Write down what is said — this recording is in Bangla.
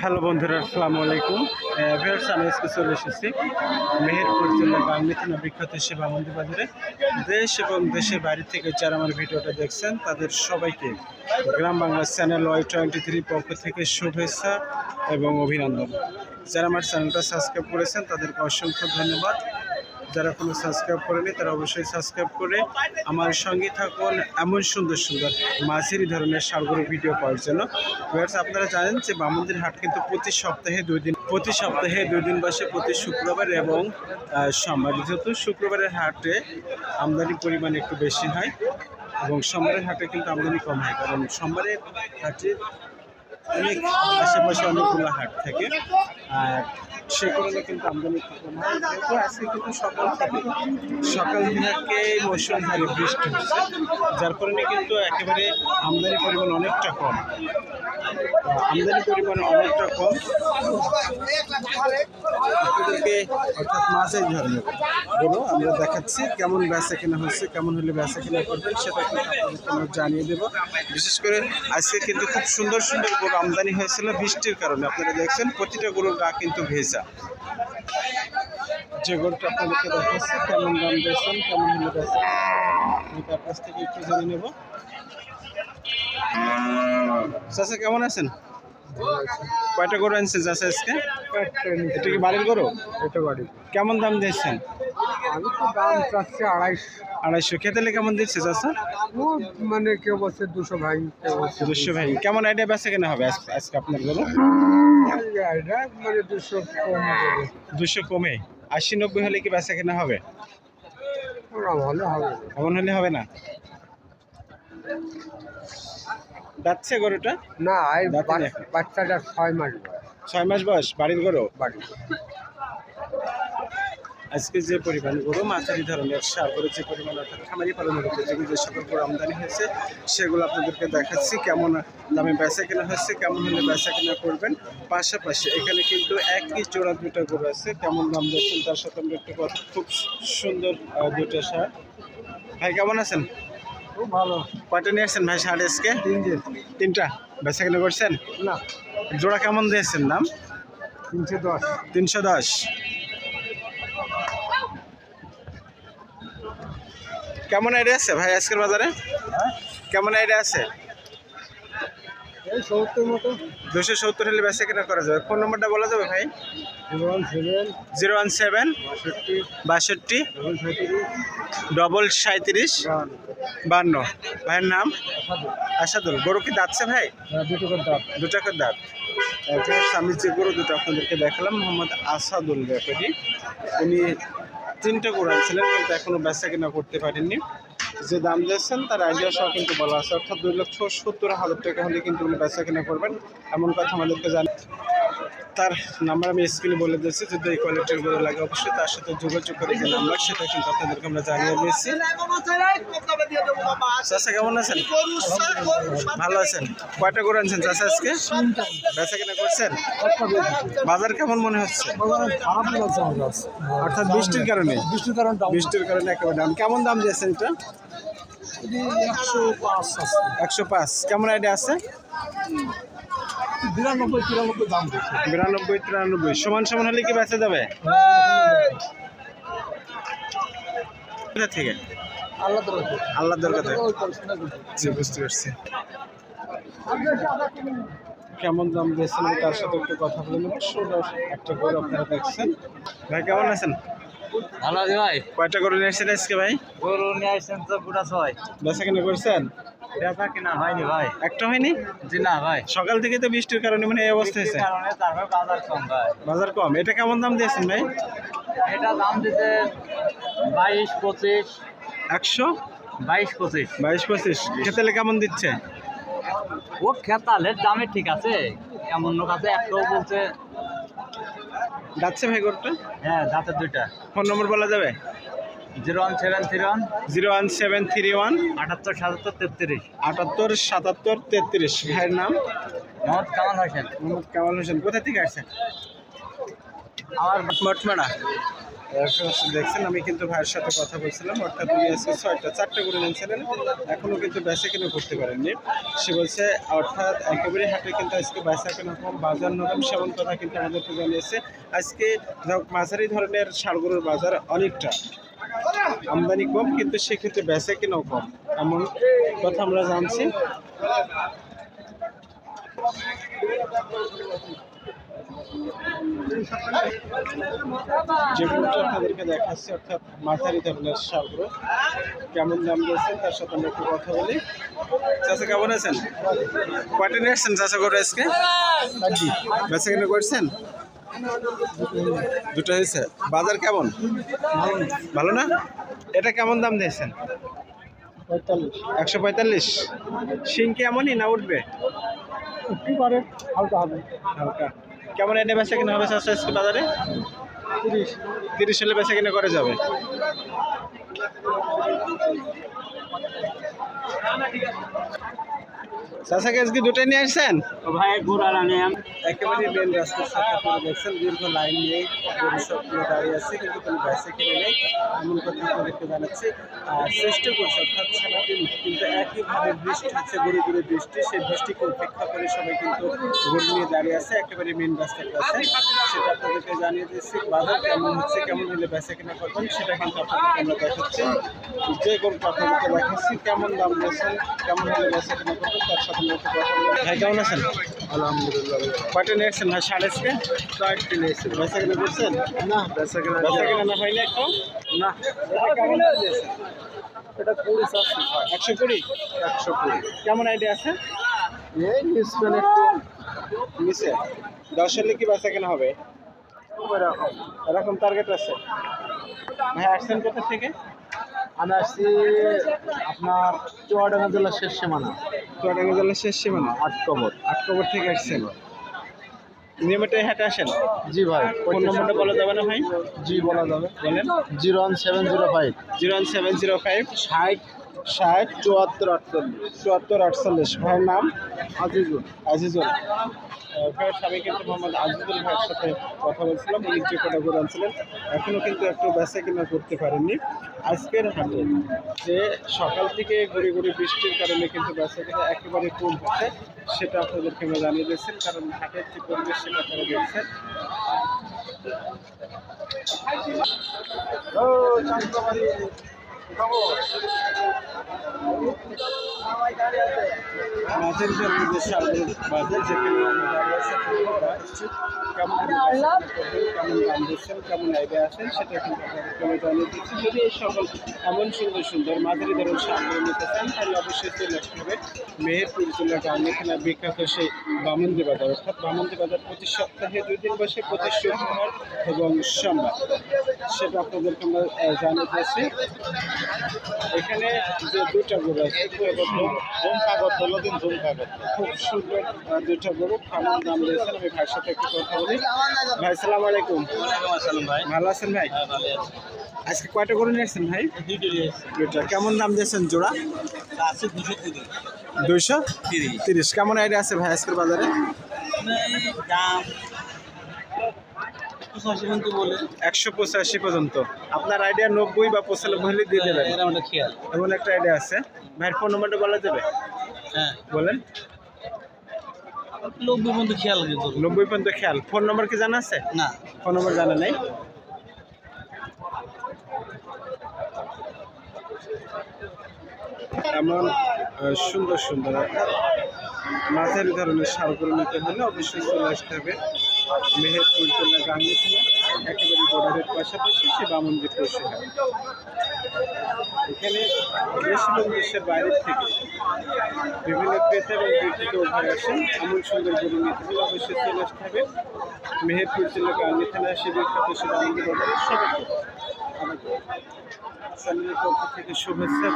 হ্যালো বন্ধুরা, আসসালামু আলাইকুম। ভিউয়ার্স, আমি আজকে চলে এসেছি মেহেরপুর জেলার থানা বিখ্যাত সেবা মন্দির বাজারে দেশ এবং দেশের বাইরে থেকে যারা আমার ভিডিওটা দেখছেন, তাদের সবাইকে Gram Bangla channel Y twenty three পক্ষ থেকে শুভেচ্ছা এবং অভিনন্দন। যারা আমার চ্যানেলটা সাবস্ক্রাইব করেছেন, তাদেরকে অসংখ্য ধন্যবাদ। যারা কোনো সাবস্ক্রাইব করেনি, তারা অবশ্যই সাবস্ক্রাইব করে আমার সঙ্গে থাকুন এমন সুন্দর সুন্দর মাঝারি ধরনের সারগরু ভিডিও পাওয়ার জন্য। ভিউয়ার্স আপনারা জানেন যে বামন্দির হাট কিন্তু প্রতি সপ্তাহে দুই দিন, প্রতি সপ্তাহে দুই দিন বসে প্রতি শুক্রবার এবং সোমবার। যেহেতু শুক্রবারের হাটে আমদানি পরিমাণ একটু বেশি হয় এবং সোমবারের হাটে কিন্তু আমদানি কম হয়, কারণ সোমবারের হাটে অনেক আশেপাশে অনেকগুলো হাট থাকে। আর সে কারণে কিন্তু আমদানি কম হয়। যেহেতু আজকে কিন্তু সকাল থেকে সকাল থেকে মৌসুম ভারী বৃষ্টি হচ্ছে, যার কারণে কিন্তু একেবারে আমদানি পরিমাণ অনেকটা কম। আমদানি পরিমাণ অনেকটা কম। অর্থাৎ মাছের ধরনের গরু আমরা দেখাচ্ছি কেমন বেচা কেনা হচ্ছে, কেমন হলে বেচা কেনা করবেন, সেটা কিন্তু আমরা জানিয়ে দেবো। বিশেষ করে আজকে কিন্তু খুব সুন্দর সুন্দর গরু আমদানি হয়েছিল বৃষ্টির কারণে। আপনারা দেখছেন, প্রতিটা গরুর গা কিন্তু ভেজা। যে গরুটা আপনাদেরকে দেখাচ্ছি, কেমন দাম দিয়েছেন, কেমন হলে তার কাছ থেকে একটু জেনে নেব। কেমন আছেন? কয়টা গরু আনছেন চাচা আজকে? এটা কি বাড়ির গরু? এটা বাড়ি কেমন দাম দিয়েছেন? আমি তো দাম চাচ্ছি আড়াইশো। আড়াইশো। খেতেলে কেমন দিচ্ছে চাচা? ও মানে কেউ বলছে দুশো ভাই দুশো। ভাই। কেমন আইডিয়া বেচা কেনা হবে আজ- আজকে আপনার গরু? মানে দুশো কম দুশো কমে। আশি নব্বই হলে কি বেচা কেনা হবে? ভালো হবে। এমন হলে হবে না? যাচ্ছে গরুটা? না এই বাচ্চাটা ছয় মাস বয়স, ছয় মাস বয়স বাড়ির গরু? বাড়ি। আজকে যে পরিমাণ গরু মাঝারি ধরনের সার করে যে পরিমাণ অর্থাৎ খামারি পালনের উপযোগী যে সকল গরু আমদানি হয়েছে সেগুলো আপনাদেরকে দেখাচ্ছি কেমন দামে বেচা কেনা হচ্ছে কেমন হলে বেচা কেনা করবেন। পাশাপাশি এখানে কিন্তু একই জোড়া দুটো গরু আছে কেমন দাম দিচ্ছেন তার সাথে আমরা একটু কথা খুব সুন্দর দুটো সার। ভাই কেমন আছেন? খুব ভালো। কয়টা নিয়ে আসছেন ভাই সার আজকে? তিনটা? বেচা কেনা করছেন? না। জোড়া কেমন দিয়েছেন দাম? তিনশো দশ। তিনশো দশ। কেমন আইডিয়া আছে ভাই আজকের বাজারে? কেমন আইডিয়া আছে? মতো। দুশো সত্তর হলে বেচা কেনা করা যাবে। ফোন নম্বরটা বলা যাবে ভাই? Zero one seven. বাষট্টি। ডবল সাঁত্রিশ বান্ন। ভাইয়ের নাম? আসাদুল। গরু কি দাঁতছে ভাই? দুটো করে দাম দুটা করে দাঁত। আমি যে গরু দুটো আপনাদেরকে দেখালাম মোহাম্মদ আসাদুল ব্যাপারী। উনি তিনটা গরু আনছিলেন কিন্তু এখনও বেচা কেনা করতে পারেননি। যে দাম দিয়েছেন তার আইডিয়া সহ কিন্তু বলা আছে। অর্থাৎ দুই লক্ষ সত্তর হাজার টাকা হলে কিন্তু উনি বেচা কেনা করবেন। এমন কথা আমাদেরকে জান তার নাম্বার আমি স্ক্রিনে বলে দিয়েছি যদি এই কোয়ালিটির গরু লাগে অবশ্যই তার সাথে যোগাযোগ করে যে নাম্বার সেটা কিন্তু আপনাদেরকে আমরা জানিয়ে দিয়েছি। চাষা কেমন আছেন? ভালো আছেন? কয়টা গরু আনছেন চাষা আজকে? বেচা কেনা করছেন? বাজার কেমন মনে হচ্ছে? অর্থাৎ বৃষ্টির কারণে? বৃষ্টির কারণ বৃষ্টির কারণে একেবারে দাম। কেমন দাম দিয়েছেন এটা? একশো পাঁচ কেমন আইডিয়া আছে? বিরানব্বই তিরানব্বই দাম বিরানব্বই তিরানব্বই। সমান সমান হলে কি বেঁচে যাবে? থেকে? আল্লাহ আল্লাহ দরকার বুঝতে পারছি। কেমন দাম দিয়েছেন? তার সাথে একটু কথা বলে একটা গরু আপনারা দেখছেন। ভাই কেমন আছেন? ভালো আছে ভাই। কয়টা গরু নিয়ে এসেছেন আজকে ভাই? গরু নিয়ে আসছেন তো গোটা ছয়। বেচা কিনা করছেন? বেচা কিনা হয়নি ভাই। একটা হয়নি? জি না ভাই। সকাল থেকে তো বৃষ্টির কারণে মানে এই অবস্থা হয়েছে। কারণে তারপর বাজার কম ভাই। বাজার কম। এটা কেমন দাম দিয়েছেন ভাই? এটা দাম দিতে বাইশ পঁচিশ। একশো? বাইশ পঁচিশ। বাইশ পঁচিশ। খেতেলে কেমন দিচ্ছে? ও খেতালের দামে ঠিক আছে। এমন লোক আছে একটাও বলছে। যাচ্ছে ভাই গরুটা? হ্যাঁ দাঁতের দুইটা। ফোন নম্বর বলা যাবে? Zero one seven three one. Zero one seven three one. আটাত্তর সাতাত্তর তেত্রিশ। আটাত্তর সাতাত্তর তেত্রিশ। ভাইয়ের নাম? মোহাম্মদ কামাল হোসেন। মোহাম্মদ কামাল হোসেন কোথা থেকে আসছেন? আমার মঠমারা। দেখছেন আমি কিন্তু ভাইয়ের সাথে কথা বলছিলাম। অর্থাৎ উনি আজকে ছয়টা চারটে করে নিয়েছিলেন এখনও কিন্তু বেচা কিনে করতে পারেননি। সে বলছে অর্থাৎ একেবারে হাটে কিন্তু আজকে বেচা কেনা কম বাজার নরম সেমন কথা কিন্তু আমাদেরকে জানিয়েছে। আজকে মাঝারি ধরনের ষাড়গরুর বাজার অনেকটা। আমদানি কম কিন্তু সেক্ষেত্রে বেচা কেনাও কম। এমন কথা আমরা জানছি। যেগুলোটা আপনাদেরকে দেখাচ্ছি অর্থাৎ ধরনের শালগুলো কেমন দাম দিয়েছেন তার সাথে আমরা একটু কথা বলি। চাষা কেমন আছেন? কয়টা নিয়ে আসছেন চাষা করে আজকে? বেচা কেনা করছেন? দুটো হয়েছে। বাজার কেমন? ভালো না? এটা কেমন দাম দিয়েছেন? একশো পঁয়তাল্লিশ। শিং কি এমনই না উঠবে? পারে হালকা। হবে হালকা কেমন এনে বেচা কিনা হবে আজকে বাজারে? তিরিশ তিরিশ হলে বেচা কিনা করে যাবে। চাষাকে আজকে দুটাই নিয়ে আসছেন? ভাই ঘোরা রানে একেবারে মেন রাস্তার সাথে আপনারা দেখছেন দীর্ঘ লাইন নিয়ে সবগুলো দাঁড়িয়ে আছে কিন্তু কোনো ব্যাসে কিনে নেই এমন কথা আপনাদেরকে জানাচ্ছি। আর চেষ্টা করছে অর্থাৎ সারাদিন কিন্তু একইভাবে বৃষ্টি হচ্ছে গরু গরু বৃষ্টি। সেই বৃষ্টিকে উপেক্ষা করে সবাই কিন্তু গরু নিয়ে দাঁড়িয়ে আছে একেবারে মেন রাস্তাটা আছে সেটা আপনাদেরকে জানিয়ে দিচ্ছি বাজার কেমন হচ্ছে কেমন হলে বেচা কিনা করবেন সেটা কিন্তু আপনাদেরকে আমরা দেখাচ্ছি। যে গরুটা আপনাদেরকে দেখাচ্ছি কেমন দাম দিয়েছেন কেমন হলে বেচা কিনা করবেন তার ভাই কেমন আছেন? আলহামদুলিল্লাহ। কয়টা নিয়ে ভাই সাড়ে আজকে? কয়েকটি নিয়েছি বেচা কিনা করছেন? না বেচা কেনা বেচা কিনা না হয়নি একটু না কেমন এটা কুড়ি চারশো একশো কুড়ি? একশো কুড়ি। কেমন আইডিয়া আছে? এই নিউজম্যান একটু নিচে। দশ হলে কি বেচা কেনা হবে? এরকম। এরকম টার্গেট আছে? ভাই আসছেন কোথা থেকে? আমি আসছি আপনার চুয়াডাঙ্গা জেলার শেষ সীমানা। চুয়াডাঙ্গা জেলার শেষ সীমানা? আট কবর অক্টোবর থেকে আসছেন। নিয়মিত হাটে আসেন জি ভাই ফোন নম্বরটা বলা যাবে না ভাই? জি বলা যাবে। বলেন। Zero one seven zero five. Zero one seven zero five. ষাট ষাট চুয়াত্তর আটচল্লিশ। চুয়াত্তর আটচল্লিশ। ভাইয়ের নাম? আজিজুল। আজিজুল। ভাইয়ের স্বামী কিন্তু মোহাম্মদ আজিজুল ভাইয়ের সাথে কথা বলছিলাম, উনি যে করে আনছিলেন এখনও কিন্তু একটু বেচা কিনা করতে পারেননি। আজকের হাটে যে সকাল থেকে ঘুরে ঘুরে বৃষ্টির কারণে কিন্তু বেচা কিনা একেবারে কম হচ্ছে, সেটা আপনাদেরকে আমরা জানিয়ে দিয়েছেন কারণ হাটের যে পরিবেশ সেটা আপনারা দেখছেন ও যেখানে আমরা দাঁড়িয়ে আছি, কেমন কেমন দাম দিচ্ছেন কেমন আইডিয়া আছেন সেটা কিন্তু আপনাদেরকে জানিয়ে দিচ্ছি। যদি এই সকল এমন সুন্দর সুন্দর মাঝারি ধরনের সাগর নিতে চান তাহলে অবশ্যই চলে আসতে হবে মেহেরপুর জেলা গ্রাম এখানে বিখ্যাত সেই বামন্দি বাজার অর্থাৎ বামন্দি বাজার প্রতি সপ্তাহে দুই দিন বসে প্রতি শুক্রবার এবং সোমবার সেটা আপনাদেরকে আমরা জানিয়ে দিয়েছি। এখানে যে দুটা গরু আছে খুব সুন্দর দুটা গরু কেমন দাম দিয়েছেন আমি ভাইয়ের সাথে একটু কথা বলি। ভাই সালাম আলাইকুম। ভাই। ভালো আছেন ভাই? আজকে কয়টা গরু নিয়েছেন ভাই? দুটা কেমন দাম দিয়েছেন জোড়া? আছে দুশো তিরিশ। দুইশো তিরিশ। তিরিশ। কেমন আইডিয়া আছে ভাই আজকের বাজারে? দাম পঁচাশি পর্যন্ত বলে? একশো পঁচাশি পর্যন্ত। আপনার আইডিয়া নব্বই বা পঁচানব্বই হলে দিয়ে দেবেন। খেয়াল। এমন একটা আইডিয়া আছে। ভাইয়ের ফোন নম্বরটা বলা যাবে হ্যাঁ। বলেন। নব্বই পর্যন্ত খেয়াল নব্বই পর্যন্ত খেয়াল। ফোন নম্বর কি জানা আছে? না। ফোন নম্বর জানা নেই। এমন সুন্দর সুন্দর মাঝারি ধরনের সারগুলো নিতে হলে অবশ্যই চলে আসতে হবে। মেহেরপুর জেলা গাঙ্গি একেবারে বর্ডারের পাশাপাশি সে বামন্দির পশু হাট। এখানে দেশ এবং দেশের বাইরের থেকে বিভিন্ন ক্রেতা এবং বিক্রেতা উভয় আসেন এমন সুন্দর গরু নিতে অবশ্যই চলে আসতে হবে মেহেরপুর জেলা গাঙ্গি থানা সে বিখ্যাত সে বামন্দির বাজারের সবাইকে আমাদের চ্যানেলের পক্ষ থেকে শুভেচ্ছা।